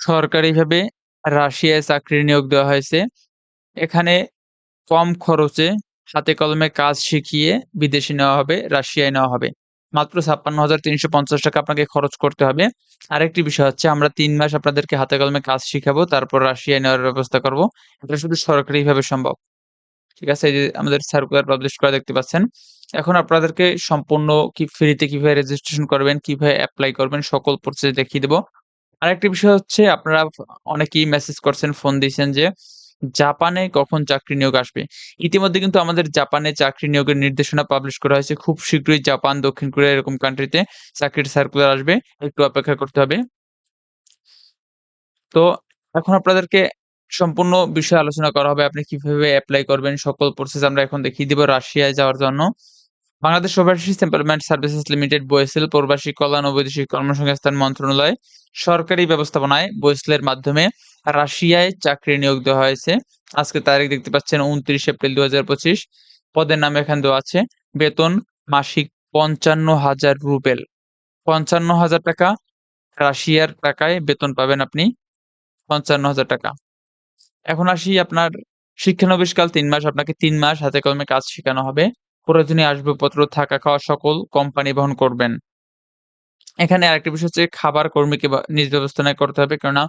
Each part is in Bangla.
সরকারিভাবে রাশিয়ায় চাকরির নিয়োগ দেওয়া হয়েছে। এখানে কম খরচে হাতে কলমে কাজ শিখিয়ে বিদেশে নেওয়া হবে, রাশিয়ায় নেওয়া হবে। মাত্র ৳৫৬,৩৫০ আপনাকে খরচ করতে হবে। আরেকটি বিষয় হচ্ছে আমরা তিন মাস আপনাদেরকে হাতে কলমে কাজ শিখাবো, তারপর রাশিয়ায় নেওয়ার ব্যবস্থা করব। এটা শুধু সরকারিভাবে সম্ভব। ঠিক আছে? এই যে আমাদের সার্কুলার পাবলিশ করা দেখতে পাচ্ছেন। এখন আপনাদেরকে সম্পূর্ণ কি ফ্রিতে কীভাবে রেজিস্ট্রেশন করবেন, কীভাবে অ্যাপ্লাই করবেন সকল প্রসেস দেখিয়ে দেব। আরেকটি বিষয় হচ্ছে আপনারা অনেকেই মেসেজ করছেন, ফোন দিয়েছেন যে জাপানে কখন চাকরি নিয়োগ আসবে? ইতিমধ্যে কিন্তু আমাদের জাপানে চাকরি নিয়োগের নির্দেশনা পাবলিশ করা হয়েছে। খুব শীঘ্রই জাপান, দক্ষিণ কোরিয়া এরকম কান্ট্রিতে চাকরির সার্কুলার আসবে। একটু অপেক্ষা করতে হবে। তো এখন আপনাদেরকে সম্পূর্ণ বিষয় আলোচনা করা হবে। আপনি কীভাবে অ্যাপ্লাই করবেন সকল প্রসেস আমরা এখন দেখিয়ে দিব রাশিয়ায় যাওয়ার জন্য। Bangladesh overseas employment services limited BOESL প্রবাসী কল্যাণ ও বৈদেশিক কর্মসংস্থান মন্ত্রণালয় সরকারি ব্যবস্থাপনায় বয়েসেলের মাধ্যমে রাশিয়ায় চাকরি নিয়োগ দেওয়া হয়েছে। আজকে তারিখ দেখতে পাচ্ছেন ২৯ এপ্রিল ২০২৫ পদের নাম এখানে দেওয়া আছে। বেতন মাসিক ৫৫,০০০ রুবেল। ৫৫,০০০ টাকা রাশিয়ার টাকায় বেতন পাবেন আপনি। ৫৫,০০০ টাকা। এখন আসি আপনার শিক্ষানবিশকাল তিন মাস আপনাকে তিন মাস হাতে কলমে কাজ শেখানো হবে। প্রয়োজনীয় আসবাবপত্র, থাকা খাওয়া সকল কোম্পানি বহন করবেন। এখানে আরেকটা বিষয় হচ্ছে খাবার কর্মীকে নিজ ব্যবস্থাপনায় করতে হবে। কেননা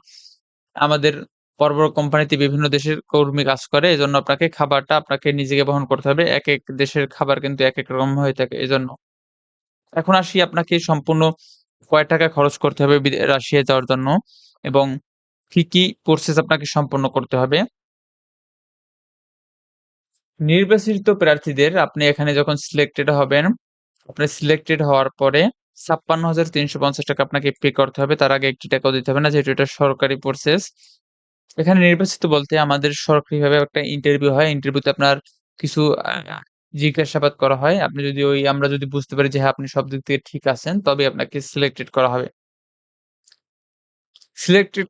আমাদের বড়, বড় কোম্পানিতে বিভিন্ন দেশের কর্মী কাজ করে। এজন্য আপনাকে খাবারটা আপনাকে নিজেকে বহন করতে হবে। এক এক দেশের খাবার কিন্তু এক এক রকম হয়ে থাকে এজন্য। এখন আসি আপনাকে সম্পূর্ণ কয় টাকা খরচ করতে হবে বিদে রাশিয়ায় যাওয়ার জন্য এবং কি, কি প্রসেস আপনাকে সম্পন্ন করতে হবে। নির্বাচিত প্রার্থীদের আপনি এখানে যখন সিলেক্টেড হবেন, আপনি সিলেক্টেড হওয়ার পরে ৳৫৬,৩৫০ আপনাকে পে করতে হবে। তার আগে একটি টাকাও দিতে হবে না যেহেতু এটা সরকারি প্রসেস। এখানে নির্বাচিত বলতে আমাদের সরকারিভাবে একটা ইন্টারভিউ হয়। ইন্টারভিউতে আপনার কিছু জিজ্ঞাসাবাদ করা হয়। আপনি যদি ওই আমরা যদি বুঝতে পারি যে হ্যাঁ, আপনি সব দিক থেকে ঠিক আছেন তবে আপনাকে সিলেক্টেড করা হবে। সিলেক্টেড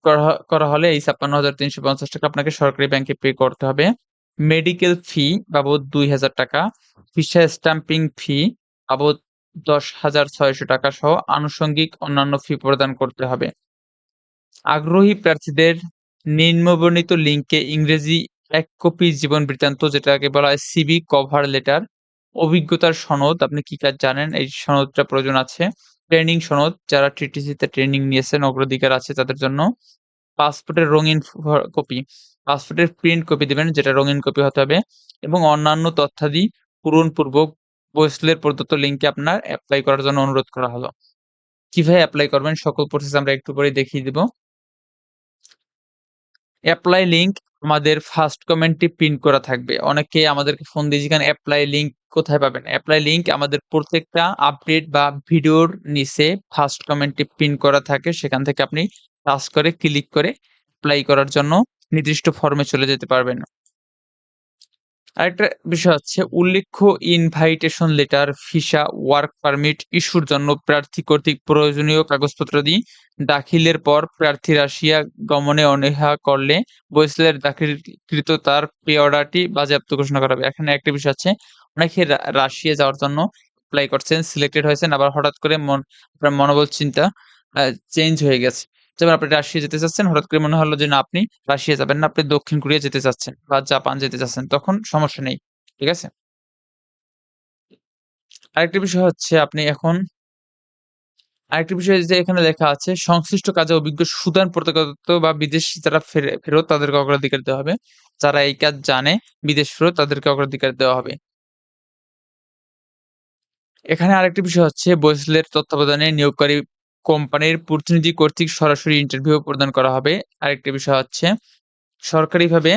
করা হলে এই ৳৫৬,৩৫০ আপনাকে সরকারি ব্যাংকে পে করতে হবে। মেডিকেল ফি বাবদ ৳২,০০০ ভিসা স্ট্যাম্পিং ফি বাবদ ৳১০,৬০০ সহ আনুষঙ্গিক অন্যান্য ফি প্রদান করতে হবে। আগ্রহী প্রার্থীদের নিম্নবর্ণিত লিঙ্কে ইংরেজি এক কপি জীবন বৃত্তান্ত যেটাকে বলা হয় সিভি কভার লেটার, অভিজ্ঞতার সনদ আপনি কি কাজ জানেন এই সনদটা প্রয়োজন আছে। ট্রেনিং সনদ যারা টিটিসিতে ট্রেনিং নিয়েছেন অগ্রাধিকার আছে তাদের জন্য। পাসপোর্টের রঙিন কপি, পাসপোর্টের প্রিন্ট কপি দিবেন, যেটা রঙিন কপি হতে হবে এবং অন্যান্য তথ্যাদি পূরণপূর্বক বয়েসেলের প্রদত্ত লিঙ্কে আপনার এপ্লাই করার জন্য অনুরোধ করা হলো। কীভাবে এপ্লাই করবেন সকল প্রসেস আমরা একটু পরেই দেখিয়ে দিব। এপ্লাই লিঙ্ক আমাদের ফার্স্ট কমেন্টে পিন করা থাকবে। অনেকে আমাদেরকে ফোন দিয়ে জিজ্ঞান এপ্লাই লিঙ্ক কোথায় পাবেন? এপ্লাই লিঙ্ক আমাদের প্রত্যেকটা আপডেট বা ভিডিওর নিচে ফার্স্ট কমেন্টে পিন করা থাকে। সেখান থেকে আপনি টাচ করে ক্লিক করে এপ্লাই করার জন্য নির্দিষ্ট ফর্মে চলে যেতে পারবেন। আরেকটা বিষয় হচ্ছে উল্লেখ্য invitation letter, visa, work permit ইস্যুর জন্য প্রার্থী কর্তৃক প্রয়োজনীয় কাগজপত্র কাগজপত্রাদি দাখিলের পর প্রার্থী রাশিয়া গমনে অনীহা করলে বয়েসেলের দাখিলকৃত তার পে অর্ডারটি বাজেয়াপ্ত ঘোষণা করা হবে। এখানে একটা বিষয় আছে অনেকে রাশিয়া যাওয়ার জন্য এপ্লাই করছেন, সিলেক্টেড হয়েছেন আবার হঠাৎ করে মন আপনার মনোবল চিন্তা চেঞ্জ হয়ে গেছে। যেমন আপনি রাশিয়া যেতে চাচ্ছেন, হঠাৎ করে মনে হলো যে না আপনি রাশিয়া যাবেন না, আপনি দক্ষিণ কোরিয়া যেতে চাচ্ছেন বা জাপান যেতে চাচ্ছেন, তখন সমস্যা নেই। ঠিক আছে? আরেকটা বিষয় হচ্ছে আপনি এখন আরেকটা বিষয় যে এখানে লেখা আছে সংশ্লিষ্ট কাজে অভিজ্ঞ সুদান প্রত্যাগত বা বিদেশি যারা ফেরত তাদেরকে অগ্রাধিকার দেওয়া হবে। যারা এই কাজ জানে বিদেশ ফেরত তাদেরকে অগ্রাধিকার দেওয়া হবে। এখানে আরেকটি বিষয় হচ্ছে বয়েসেলের তত্ত্বাবধানে নিয়োগকারী কোম্পানির প্রতিনিধি কর্তৃক সরাসরি ইন্টারভিউ প্রদান করা হবে। আরেকটা বিষয় হচ্ছে, সরকারিভাবে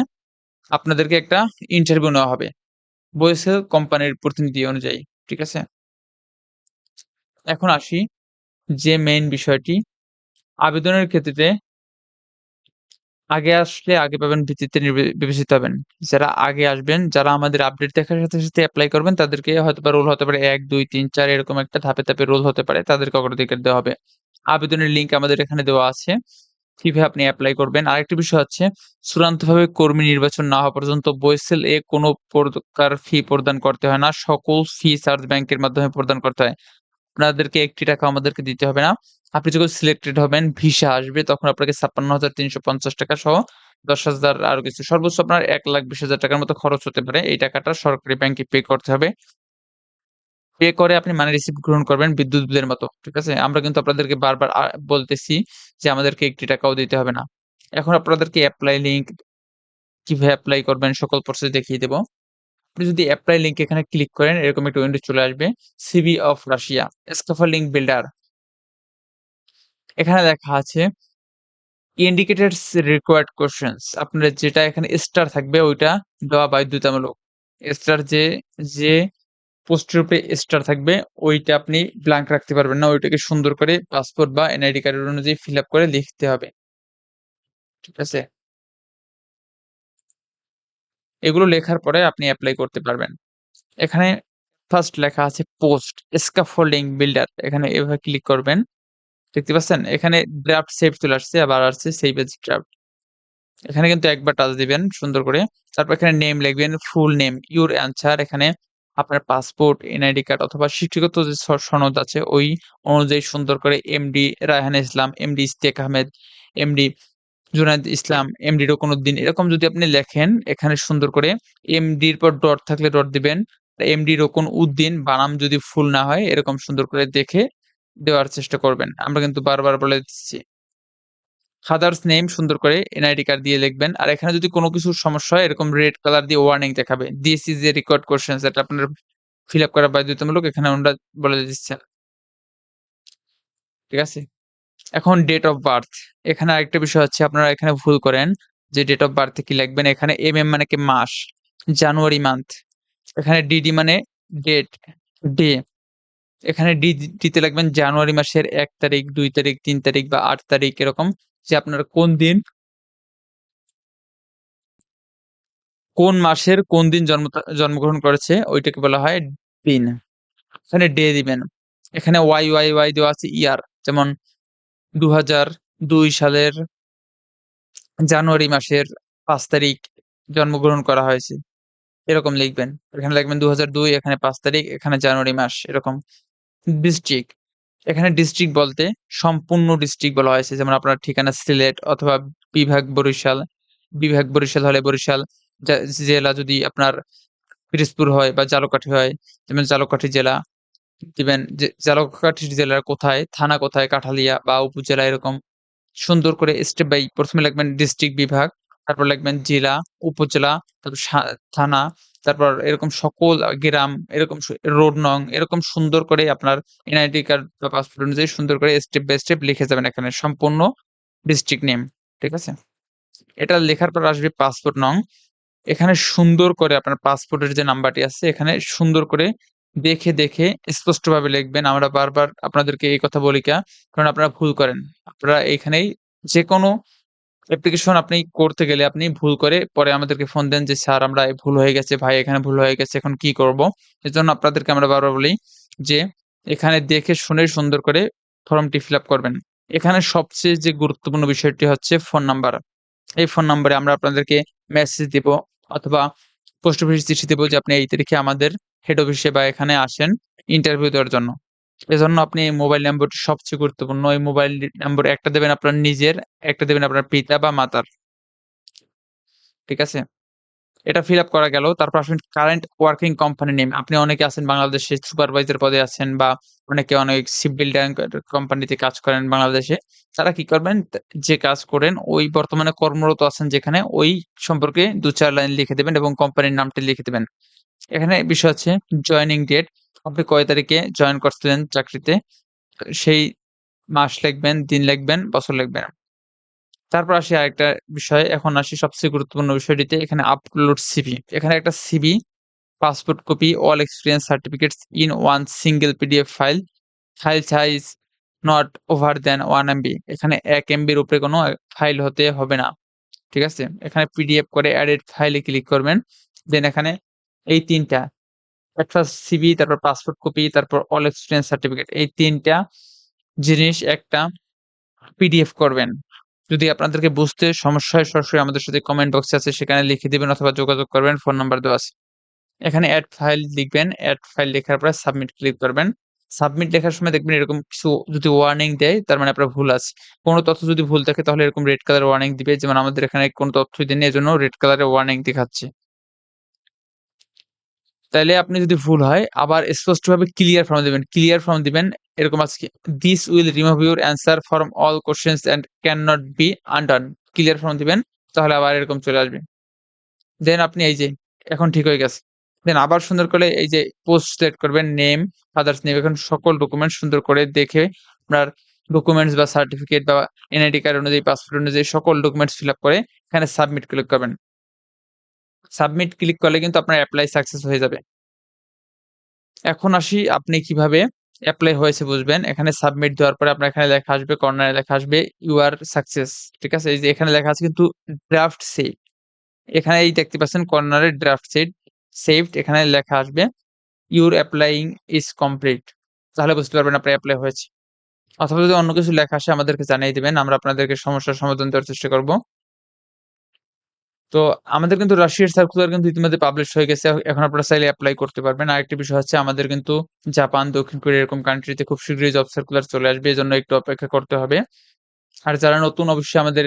আপনাদেরকে একটা ইন্টারভিউ নেওয়া হবে। বয়েসেল কোম্পানির প্রতিনিধি অনুযায়ী। ঠিক আছে? এখন আসি যে মেইন বিষয়টি, আবেদনের ক্ষেত্রে আগে আসলে আগে পাবেন ভিত্তিতে বিবেচিত হবেন। যারা আগে আসবেন, যারা আমাদের আপডেট দেখার সাথে, সাথে এপ্লাই করবেন তাদেরকে হয়তো হয়তোবা রোল হতে পারে ১, ২, ৩, ৪ এরকম একটা ধাপে, ধাপে রোল হতে পারে। তাদেরকে অগ্রাধিকার দেওয়া হবে। আবেদনের লিঙ্ক আমাদের এখানে দেওয়া আছে। কীভাবে আপনি এপ্লাই করবেন। আরেকটি বিষয় হচ্ছে চূড়ান্তভাবে কর্মী নির্বাচন না হওয়া পর্যন্ত বয়েসেল এ কোনো প্রকার ফি প্রদান করতে হয় না। সকল ফি সার্চ ব্যাংকের মাধ্যমে প্রদান করতে হয়। আপনাদেরকে একটি টাকা আমাদেরকে দিতে হবে না। আপনি যখন সিলেক্টেড হবেন, ভিসা আসবে তখন আপনাকে ৳৫৬,৩৫০ সহ ১০,০০০ আরও কিছু সর্বোচ্চ আপনার ৳১,২০,০০০ টাকার মতো খরচ হতে পারে। এই টাকাটা সরকারি ব্যাংকে পে করতে হবে। পে করে আপনি মানি রিসিভ গ্রহণ করবেন বিদ্যুৎ বিলের মতো। ঠিক আছে? আমরা কিন্তু আপনাদেরকে বারবার বলতেছি যে আমাদেরকে একটি টাকাও দিতে হবে না। এখন আপনাদেরকে অ্যাপ্লাই লিঙ্ক কীভাবে অ্যাপ্লাই করবেন সকল প্রসেস দেখিয়ে দেব। আপনি যদি অ্যাপ্লাই লিঙ্ক এখানে ক্লিক করেন এরকম একটা উইন্ডো চলে আসবে। CV of Russia, scaffolding builder. এখানে দেখা আছে ইন্ডিকেটেডস রিকোয়ার্ড কোয়েশ্চেনস আপনার যেটা এখানে স্টার থাকবে ওইটা দেওয়া বাধ্যতামূলক। স্টার যে, যে পোস্টের উপরে স্টার থাকবে ওইটা আপনি ব্ল্যাংক রাখতে পারবেন না। ওইটাকে সুন্দর করে পাসপোর্ট বা এনআইডি কার্ডের অনুযায়ী ফিল আপ করে লিখতে হবে। ঠিক আছে? এগুলো লেখার পরে আপনি অ্যাপ্লাই করতে পারবেন। এখানে ফার্স্ট লেখা আছে পোস্ট স্ক্যাফোল্ডিং বিল্ডার এখানে এভাবে ক্লিক করবেন। দেখতে পাচ্ছেন? এখানে ড্রাফট সেভ চলে আসছে আবার আসছে সেভ এজ ড্রাফট। এখানে কিন্তু একবার টাচ দিবেন সুন্দর করে। তারপর এখানে নেম লিখবেন, ফুল নেম, ইউর অ্যান্সার এখানে আপনার পাসপোর্ট, এনআইডি কার্ড অথবা শিক্ষাগত যে সনদ আছে ওই অনুযায়ী সুন্দর করে MD Raihan Islam, MD Ishtiaq Ahmed, MD Junaid Islam, MD Ruknuddin এরকম যদি আপনি লেখেন এখানে সুন্দর করে এমডির পর ডট থাকলে ডট দিবেন। এমডি রোকন উদ্দিন বানাম যদি ফুল না হয় এরকম সুন্দর করে দেখে দেওয়ার চেষ্টা করবেন। আমরা কিন্তু বারবার বলে দিচ্ছি। ফাদারস নেম সুন্দর করে এনআইডি কার্ড দিয়ে লিখবেন। আর এখানে যদি কোনো কিছুর সমস্যা হয় এরকম রেড কালার দিয়ে ওয়ার্নিং দেখাবে। This is a record questions এটা আপনার ফিল আপ করা বাধ্যতামূলক এখানে ওনারা বলে দিচ্ছেন। ঠিক আছে? এখন ডেট অফ বার্থ এখানে আরেকটা বিষয় হচ্ছে আপনারা এখানে ভুল করেন যে ডেট অফ বার্থ কি লিখবেন এখানে এম এম মানে কি মাস, জানুয়ারি মান্থ। এখানে ডিডি মানে ডেট, ডে। এখানে ডি ডিতে লিখবেন জানুয়ারি মাসের এক তারিখ, দুই তারিখ, তিন তারিখ বা আট তারিখ এরকম যে আপনার কোন দিন কোন মাসের কোন দিন জন্ম জন্মগ্রহণ করেছে ওইটাকে বলা হয় দিন। এখানে ডে দিবেন। এখানে ওয়াই, ওয়াই, ওয়াই দেওয়া আছে ইয়ার যেমন ২০০২ সালের জানুয়ারি মাসের পাঁচ তারিখ জন্মগ্রহণ করা হয়েছে। এরকম লিখবেন। এখানে লিখবেন ২০০২ এখানে পাঁচ তারিখ এখানে জানুয়ারি মাস এরকম। ডিস্ট্রিক্ট এখানে ডিস্ট্রিক্ট বলতে সম্পূর্ণ ডিস্ট্রিক্ট বলা হয়েছে। যেমন আপনার ঠিকানা সিলেট অথবা বিভাগ বরিশাল। বিভাগ বরিশাল হলে বরিশাল, জেলা যদি আপনার পিরোজপুর হয় বা ঝালকাঠি হয়, যেমন ঝালকাঠি জেলা দিবেন যে ঝালকাঠি জেলার কোথায়, থানা কোথায়, কাঠালিয়া বা উপজেলা এরকম সুন্দর করে স্টেপ বাই ১ম এ লিখবেন ডিস্ট্রিক্ট বিভাগ, তারপর লিখবেন জেলা, উপজেলা, তারপর থানা, তারপর এরকম সকল গ্রাম, এরকম রোড নং এরকম সুন্দর করে আপনার এনআইডি কার্ড বা পাসপোর্ট অনুযায়ী সুন্দর করে স্টেপ বাই স্টেপ লিখে যাবেন এখানে সম্পূর্ণ ডিস্ট্রিক্ট নেম। ঠিক আছে? এটা লেখার পর আসবে পাসপোর্ট নং। এখানে সুন্দর করে আপনার পাসপোর্টের যে নাম্বারটি আছে এখানে সুন্দর করে দেখে, দেখে স্পষ্টভাবে লিখবেন। আমরা বারবার আপনাদেরকে এই কথা বলি কা কারণ আপনারা ভুল করেন। আপনারা এইখানেই যেকোনো অ্যাপ্লিকেশন আপনি করতে গেলে আপনি ভুল করে পরে আমাদেরকে ফোন দেন যে, "স্যার আমরা ভুল হয়ে গেছে ভাই এখানে ভুল হয়ে গেছে এখন কি করব?" এজন্য আপনাদেরকে আমরা বারবার বলি যে, এখানে দেখে শুনে সুন্দর করে ফর্মটি ফিল আপ করবেন। এখানে সবচেয়ে যে গুরুত্বপূর্ণ বিষয়টি হচ্ছে ফোন নাম্বার। এই ফোন নাম্বারে আমরা আপনাদেরকে মেসেজ দিব অথবা পোস্ট অফিসে চিঠি দিব যে আপনি এই তারিখে আমাদের হেড অফিসে বা এখানে আসেন ইন্টারভিউ দেওয়ার জন্য। এজন্য আপনি এই মোবাইল নম্বরটি সবচেয়ে গুরুত্বপূর্ণ। এই মোবাইল নম্বর একটা দেবেন আপনার নিজের, একটা দেবেন আপনার পিতা বা মাতার। ঠিক আছে? এটা ফিল আপ করা গেল। তারপর আসবেন কারেন্ট ওয়ার্কিং কোম্পানি নেম। আপনি অনেকে আছেন বাংলাদেশে সুপারভাইজার পদে আছেন বা অনেকে অনেক শিপ বিল্ডার কোম্পানিতে কাজ করেন বাংলাদেশে। তারা কি করবেন? যে কাজ করেন ওই বর্তমানে কর্মরত আছেন যেখানে ওই সম্পর্কে ২-৪ লাইন লিখে দেবেন এবং কোম্পানির নামটি লিখে দিবেন। এখানে বিষয় হচ্ছে জয়েনিং ডেট আপনি কয় তারিখে জয়েন করছিলেন চাকরিতে সেই মাস লিখবেন, দিন লিখবেন, বছর লিখবেন। তারপর আসি আরেকটা বিষয়। এখন আসি সবচেয়ে গুরুত্বপূর্ণ বিষয়টিতে। এখানে আপলোড সিভি। এখানে একটা CV, passport copy, all experience certificates in one single PDF file. File size not over then one MB. এখানে ১ এমবির উপরে কোনো ফাইল হতে হবে না। ঠিক আছে? এখানে পিডিএফ করে এডিট ফাইলে ক্লিক করবেন। দেন এখানে এই ৩ টা একটা সিভি, তারপর পাসপোর্ট কপি, তারপর অল এক্সপেরিয়েন্স সার্টিফিকেট এই তিনটা জিনিস একটা পিডিএফ করবেন। যদি আপনাদেরকে বুঝতে সমস্যা হয় সরাসরি আমাদের সাথে কমেন্ট বক্সে আছে সেখানে লিখে দিবেন অথবা যোগাযোগ করবেন। ফোন নাম্বার দেওয়া আছে। এখানে এড ফাইল লিখবেন। এড ফাইল লেখার পরে সাবমিট ক্লিক করবেন। সাবমিট লেখার সময় দেখবেন এরকম কিছু যদি ওয়ার্নিং দেয় তার মানে আপনার ভুল আছে। কোন তথ্য যদি ভুল থাকে তাহলে এরকম রেড কালার ওয়ার্নিং দিবে। যেমন আমাদের এখানে কোন তথ্যই দেয়নি এজন্য রেড কালারের ওয়ার্নিং দেখাচ্ছে। তাইলে আপনি যদি ভুল হয় আবার স্পষ্টভাবে ক্লিয়ার ফর্ম দিবেন। ক্লিয়ার ফর্ম দিবেন এরকম আছে কি this will remove your answer from all questions and can not be undone. Clear form দিবেন তাহলে আবার এরকম চলে আসবে। দেন আপনি এই যে এখন ঠিক হয়ে গেছে। দেন আবার সুন্দর করে এই যে পোস্ট সিলেক্ট করবেন নেম, ফাদারস নেম এখন সকল ডকুমেন্ট সুন্দর করে দেখে আপনার ডকুমেন্টস বা সার্টিফিকেট বা এনআইডি কার্ড অনুযায়ী, পাসপোর্ট অনুযায়ী সকল ডকুমেন্টস ফিল আপ করে এখানে সাবমিট ক্লিক করবেন। সাবমিট ক্লিক করলে কিন্তু আপনার অ্যাপ্লাই সাকসেস হয়ে যাবে। এখন আসি আপনি কীভাবে অ্যাপ্লাই হয়েছে বুঝবেন। এখানে সাবমিট দেওয়ার পরে আপনার এখানে লেখা আসবে, কর্নারে লেখা আসবে ইউ আর সাকসেস। ঠিক আছে? এই যে এখানে লেখা আছে কিন্তু ড্রাফট সেভ। এখানে এই দেখতে পাচ্ছেন কর্নারে ড্রাফট সেভ সেভড এখানে লেখা আসবে ইউর অ্যাপ্লাইং ইজ কমপ্লিট। তাহলে বুঝতে পারবেন আপনার অ্যাপ্লাই হয়েছে। অথবা যদি অন্য কিছু লেখা আসে আমাদেরকে জানিয়ে দেবেন আমরা আপনাদেরকে সমস্যার সমাধান দেওয়ার চেষ্টা করব। তো আমাদের কিন্তু রাশিয়ার সার্কুলার কিন্তু ইতিমধ্যে পাবলিশ হয়ে গেছে। এখন আপনারা চাইলে অ্যাপ্লাই করতে পারবেন। আরেকটি বিষয় হচ্ছে আমাদের কিন্তু জাপান, দক্ষিণ কোরিয়া এরকম কান্ট্রিতে খুব শীঘ্রই জব সার্কুলার চলে আসবে। এজন্য একটু অপেক্ষা করতে হবে। আর যারা নতুন অবশ্যই আমাদের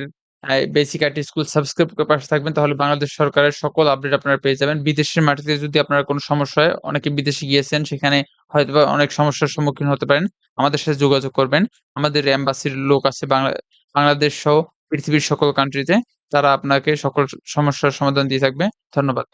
বেসিক আইটি স্কুল সাবস্ক্রাইব করে পাশে থাকবেন তাহলে বাংলাদেশ সরকারের সকল আপডেট আপনারা পেয়ে যাবেন। বিদেশের মাটিতে যদি আপনার কোনো সমস্যা হয়, অনেকে বিদেশে গিয়েছেন সেখানে হয়তোবা অনেক সমস্যার সম্মুখীন হতে পারেন। আমাদের সাথে যোগাযোগ করবেন। আমাদের এম্বাসির লোক আছে বাংলা বাংলাদেশ সহ পৃথিবীর সকল কান্ট্রিতে। তারা আপনাকে সকল সমস্যার সমাধান দিয়ে থাকবে। ধন্যবাদ।